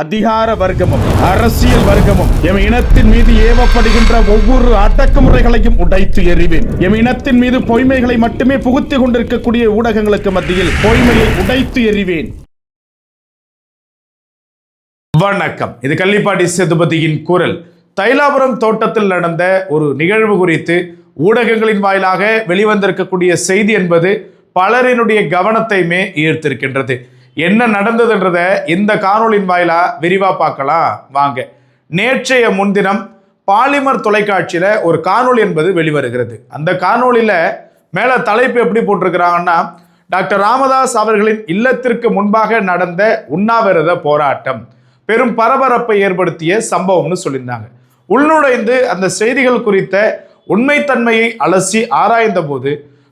அதிகார வர்க்கமும் அரசியல் வர்க்கமும் எம் இனத்தின் மீது ஏவப்படுகின்ற ஒவ்வொரு அடக்குமுறைகளையும் உடைத்து எறிவேன். எம் இனத்தின் மீது பொய்மைகளை மட்டுமே புகுத்திக் கொண்டிருக்கக்கூடிய ஊடகங்களுக்கு மத்தியில் பொய்மையை உடைத்து எறிவேன். வணக்கம். இது கள்ளிப்பாடி சேதுபதியின் குரல். தைலாபுரம் தோட்டத்தில் நடந்த ஒரு நிகழ்வு குறித்து ஊடகங்களின் வாயிலாக வெளிவந்திருக்கக்கூடிய செய்தி என்பது பலரினுடைய கவனத்தையுமே ஈர்த்திருக்கின்றது. என்ன நடந்ததுன்றத இந்த காணொலியின் வாயிலா விரிவா பார்க்கலாம். வாங்க. நேற்றைய முன்தினம் பாலிமர் தொலைக்காட்சியில ஒரு காணொளி என்பது வெளிவருகிறது. அந்த காணொளியில மேல தலைப்பு எப்படி போட்டிருக்கிறாங்கன்னா டாக்டர் ராமதாஸ் அவர்களின் இல்லத்திற்கு முன்பாக நடந்த உண்ணாவிரத போராட்டம் பெரும் பரபரப்பை ஏற்படுத்திய சம்பவம்னு சொல்லியிருந்தாங்க. உள்நுழைந்து அந்த செய்திகள் குறித்த உண்மைத்தன்மையை அலசி ஆராய்ந்த போது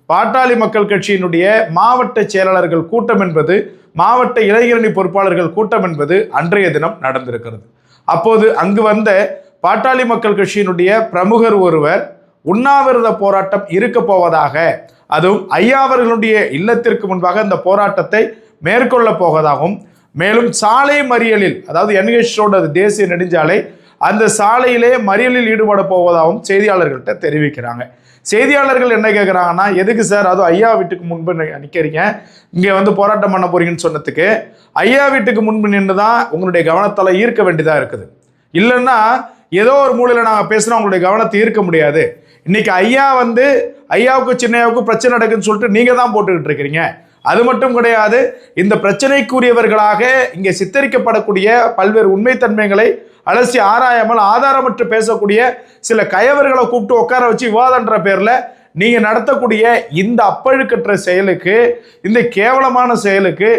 பாட்டாளி மக்கள் கட்சியினுடைய மாவட்ட செயலாளர்கள் கூட்டம் என்பது மாவட்ட இளைஞரணி பொறுப்பாளர்கள் கூட்டம் என்பது அன்றைய தினம் நடந்திருக்கிறது. அப்போது அங்கு வந்த பாட்டாளி மக்கள் கட்சியினுடைய பிரமுகர் ஒருவர் உண்ணாவிரத போராட்டம் இருக்க போவதாக அதுவும் ஐயாவர்களுடைய இல்லத்திற்கு முன்பாக இந்த போராட்டத்தை மேற்கொள்ள போவதாகவும் மேலும் சாலை மறியலில் அதாவது என்ஹெச் ரோடு அது தேசிய நெடுஞ்சாலை அந்த சாலையிலே மறியலில் ஈடுபட போவதாகவும் செய்தியாளர்கள்ட்ட தெரிவிக்கிறாங்க. செய்தியாளர்கள் என்ன கேட்குறாங்கன்னா எதுக்கு சார்? அதுவும் ஐயா வீட்டுக்கு முன்பு நிற்கிறீங்க இங்கே வந்து போராட்டம் பண்ண போறீங்கன்னு சொன்னதுக்கு ஐயா வீட்டுக்கு முன்பு நின்று தான் உங்களுடைய கவனத்தால் ஈர்க்க வேண்டியதாக இருக்குது. இல்லைன்னா ஏதோ ஒரு மூலையில் நாங்கள் பேசுனா உங்களுடைய கவனத்தை ஈர்க்க முடியாது. இன்னைக்கு ஐயா வந்து ஐயாவுக்கு சின்னையாவுக்கு பிரச்சனை நடக்குன்னு சொல்லிட்டு நீங்கள் தான் போட்டுக்கிட்டு இருக்கிறீங்க. அது மட்டும் கிடையாது இந்த பிரச்சனைக்குரியவர்களாக இங்கே சித்தரிக்கப்படக்கூடிய பல்வேறு உண்மைத்தன்மைகளை அலசி ஆராயாமல் ஆதாரமற்று பேசக்கூடிய சில கயவர்களை கூப்பிட்டு உட்கார வச்சு விவாதன்ற பேரில் நீங்கள் நடத்தக்கூடிய இந்த அப்பழுக்கற்ற செயலுக்கு இந்த கேவலமான செயலுக்கு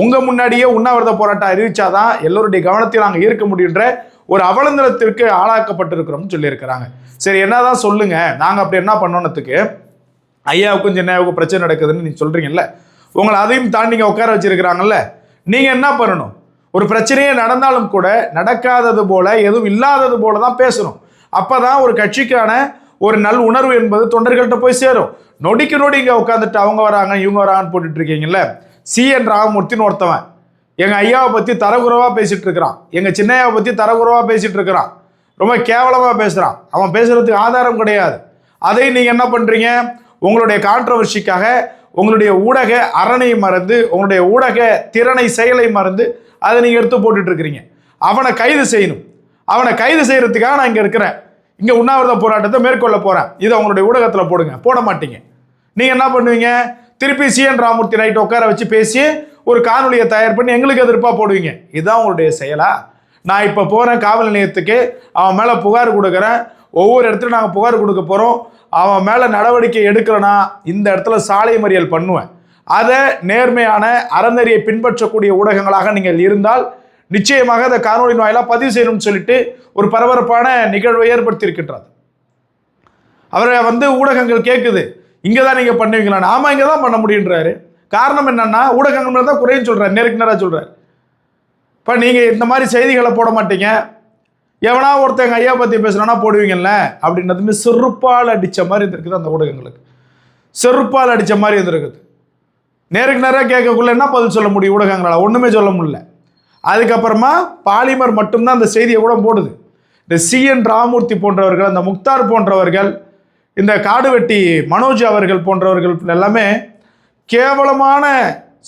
உங்கள் முன்னாடியே உண்ணாவிரத போராட்டம் அறிவிச்சாதான் எல்லோருடைய கவனத்தை நாங்கள் ஈர்க்க முடியுன்ற ஒரு அவலந்தரத்திற்கு ஆளாக்கப்பட்டிருக்கிறோம்னு சொல்லியிருக்கிறாங்க. சரி என்னதான் சொல்லுங்க. நாங்கள் அப்படி என்ன பண்ணோன்னத்துக்கு ஐயாவுக்கும் சின்னையாவுக்கும் பிரச்சனை நடக்குதுன்னு நீங்கள் சொல்கிறீங்கல்ல உங்களை அதையும் தாண்டி இங்க உட்கார வச்சிருக்கிறாங்கல்ல? நீங்கள் என்ன பண்ணணும்? ஒரு பிரச்சனையே நடந்தாலும் கூட நடக்காதது போல எதுவும் இல்லாதது போல தான் பேசணும். அப்போ தான் ஒரு கட்சிக்கான ஒரு நல் உணர்வு என்பது தொண்டர்கள்ட்ட போய் சேரும். நொடிக்கு நொடி இங்கே உட்காந்துட்டு அவங்க வராங்க இவங்க வராங்கன்னு போட்டுட்டு இருக்கீங்கல்ல? சி என் ராமமூர்த்தின்னு ஒருத்தவன். எங்கள் ஐயாவை பற்றி தரகுறவாக பேசிகிட்டு இருக்கிறான். எங்கள் சின்னையாவை பற்றி தரகுறவாக பேசிகிட்டு இருக்கிறான். ரொம்ப கேவலமாக பேசுகிறான் அவன் பேசுகிறதுக்கு ஆதாரம் கிடையாது. அதை நீங்கள் என்ன பண்ணுறீங்க உங்களுடைய கான்ட்ரவர்சிக்காக உங்களுடைய ஊடக அரணை மறந்து உங்களுடைய ஊடக திறனை செயலை மறந்து அதை நீங்கள் எடுத்து போட்டுட்டு இருக்கிறீங்க அவனை கைது செய்யணும். அவனை கைது செய்யறதுக்காக நான் இங்கே இருக்கிறேன். இங்கே உண்ணாவிரத போராட்டத்தை மேற்கொள்ள போகிறேன் இதை உங்களுடைய ஊடகத்தில் போடுங்க. போட மாட்டீங்க. நீங்கள் என்ன பண்ணுவீங்க? திருப்பி சிஎன் ராமூர்த்தி நைட் உட்கார வச்சு பேசி ஒரு காணொலியை தயார் பண்ணி எங்களுக்கு எதிர்ப்பாக போடுவீங்க. இதுதான் உங்களுடைய செயலா? நான் இப்போ போகிறேன் காவல் நிலையத்துக்கு. அவன் மேலே புகார் கொடுக்குறேன். ஒவ்வொரு இடத்துல நாங்கள் புகார் கொடுக்க போகிறோம் அவன் மேலே நடவடிக்கை எடுக்கலைன்னா இந்த இடத்துல சாலை மறியல் பண்ணுவேன். அதை நேர்மையான அறநெறியை பின்பற்றக்கூடிய ஊடகங்களாக நீங்கள் இருந்தால் நிச்சயமாக அதை காணொலியின் வாயிலாக பதிவு செய்யணும்னு சொல்லிட்டு ஒரு பரபரப்பான நிகழ்வை ஏற்படுத்தியிருக்கின்றது அவரை வந்து ஊடகங்கள் கேட்குது இங்கே தான் நீங்கள் பண்ணுவீங்களா ஆமாம் இங்கே தான் பண்ண முடியுன்றாரு. காரணம் என்னன்னா ஊடகங்கள் தான் குறையும் சொல்கிறார் நேருக்கு நேராக சொல்கிறார் இப்போ நீங்கள் இந்த மாதிரி செய்திகளை போட மாட்டீங்க. எவனா ஒருத்தங்க ஐயா பற்றி பேசுனானா போடுவீங்கல்ல? அப்படின்றதுமே செருப்பால் அடித்த மாதிரி இருந்திருக்குது அந்த ஊடகங்களுக்கு. செருப்பால் அடித்த மாதிரி இருந்திருக்குது. நேருக்கு நேராக கேட்கக்குள்ள என்ன பதில் சொல்ல முடியும் ஊடகங்களால்? ஒன்றுமே சொல்ல முடியல. அதுக்கப்புறமா பாலிமர் மட்டும்தான் அந்த செய்தியை கூட போடுது. இந்த சிஎன் ராமூர்த்தி போன்றவர்கள் அந்த முக்தார் போன்றவர்கள் இந்த காடுவெட்டி மனோஜ் அவர்கள் போன்றவர்கள் எல்லாமே கேவலமான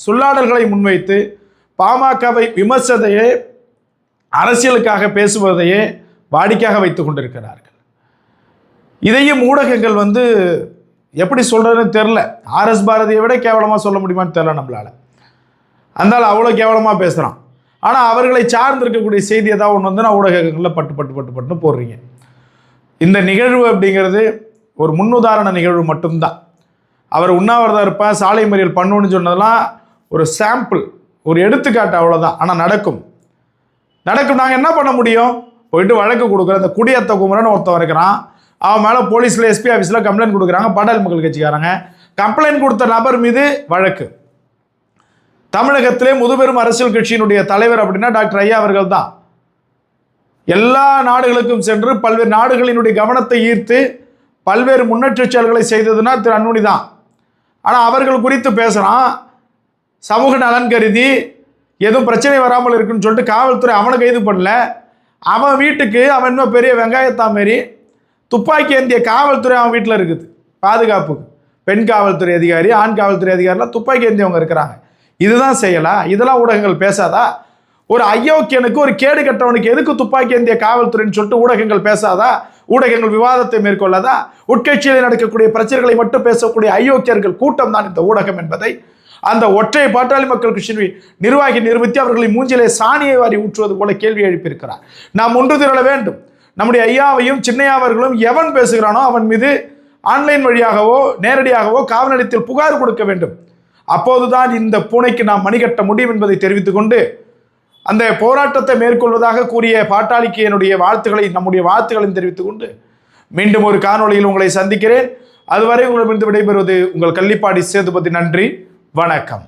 சொல்லாடல்களை முன்வைத்து பாமகவை விமர்சதையே அரசியலுக்காக பேசுவதையே வாடிக்கையாக வைத்து கொண்டிருக்கிறார்கள். இதையும் ஊடகங்கள் வந்து எப்படி சொல்கிறதுன்னு தெரில ஆர்எஸ் பாரதியை விட கேவலமாக சொல்ல முடியுமான்னு தெரில நம்மளால. அந்தால் அவ்வளோ கேவலமாக பேசுகிறான் ஆனால் அவர்களை சார்ந்திருக்கக்கூடிய செய்தி ஏதாவது ஒன்று வந்து நான் ஊடகங்களில் பட்டு பட்டு பட்டு பட்டுன்னு போடுறீங்க. இந்த நிகழ்வு அப்படிங்கிறது ஒரு முன்னுதாரண நிகழ்வு மட்டும்தான். அவர் உண்ணாவிரதம் இருப்பார் சாலை மறியல் பண்ணுன்னு சொன்னதெல்லாம் ஒரு சாம்பிள் ஒரு எடுத்துக்காட்டு அவ்வளோதான் ஆனால் நடக்கும். நடக்கும். நாங்கள் என்ன பண்ண முடியும்? போயிட்டு வழக்கு கொடுக்குறோம் இந்த குடியத்த குமரன் ஒருத்தன் இருக்கிறான். அவன் மேலே போலீஸில் எஸ்பி ஆஃபீஸில் கம்ப்ளைண்ட் கொடுக்குறாங்க. பாடல் மக்கள் கட்சிக்காரங்க. கம்ப்ளைண்ட் கொடுத்த நபர் மீது வழக்கு. தமிழகத்திலே முதுபெரும் அரசியல் கட்சியினுடைய தலைவர் அப்படின்னா டாக்டர் ஐயா அவர்கள் தான் எல்லா நாடுகளுக்கும் சென்று பல்வேறு நாடுகளினுடைய கவனத்தை ஈர்த்து பல்வேறு முன்னேற்ற செயல்களை செய்ததுன்னா திரு அன்னுனி தான் ஆனால் அவர்கள் குறித்து பேசுகிறான் சமூக நலன் கருதி எதுவும் பிரச்சனை வராமல் இருக்குன்னு சொல்லிட்டு காவல்துறை அவனை கைது பண்ணல. அவன் வீட்டுக்கு அவன் இன்னும் பெரிய வெங்காயத்தா மாரி துப்பாக்கி ஏந்திய காவல்துறை அவன் வீட்டில் இருக்குது. பாதுகாப்புக்கு. பெண் காவல்துறை அதிகாரி ஆண் காவல்துறை அதிகாரிலாம் துப்பாக்கி ஏந்தியவங்க இருக்கிறாங்க. இதுதான் செய்யலா இதெல்லாம் ஊடகங்கள் பேசாதா? ஒரு அயோக்கியனுக்கு ஒரு கேடு கட்டவனுக்கு எதுக்கு துப்பாக்கி ஏந்திய காவல்துறைன்னு சொல்லிட்டு ஊடகங்கள் பேசாதா? ஊடகங்கள் விவாதத்தை மேற்கொள்ளாதா? உட்கட்சியில் நடக்கக்கூடிய பிரச்சனைகளை மட்டும் பேசக்கூடிய அயோக்கியர்கள் கூட்டம் தான் இந்த ஊடகம் என்பதை அந்த ஒற்றை பாட்டாளி மக்கள் கட்சி நிர்வாகி நிரூபித்து அவர்களின் மூஞ்சிலே சாணியை வாரி ஊற்றுவது போல கேள்வி எழுப்பியிருக்கிறார். நாம் ஒன்று திரள வேண்டும். நம்முடைய ஐயாவையும் சின்னையா அவர்களும் எவன் பேசுகிறானோ அவன் மீது ஆன்லைன் வழியாகவோ நேரடியாகவோ காவல் நிலையத்தில் புகார் கொடுக்க வேண்டும். அப்போதுதான் இந்த பூனைக்கு நாம் மணிகட்ட முடியும் என்பதை தெரிவித்துக் கொண்டு அந்த போராட்டத்தை மேற்கொள்வதாக கூறிய பாட்டாளிக்கு என்னுடைய வாழ்த்துக்களை நம்முடைய வாழ்த்துக்களையும் தெரிவித்துக் கொண்டு மீண்டும் ஒரு காணொளியில் உங்களை சந்திக்கிறேன். அதுவரை உங்களிடமிருந்து விடைபெறுவது உங்கள் கள்ளிப்பாடி சேதுபதி. நன்றி. வணக்கம்.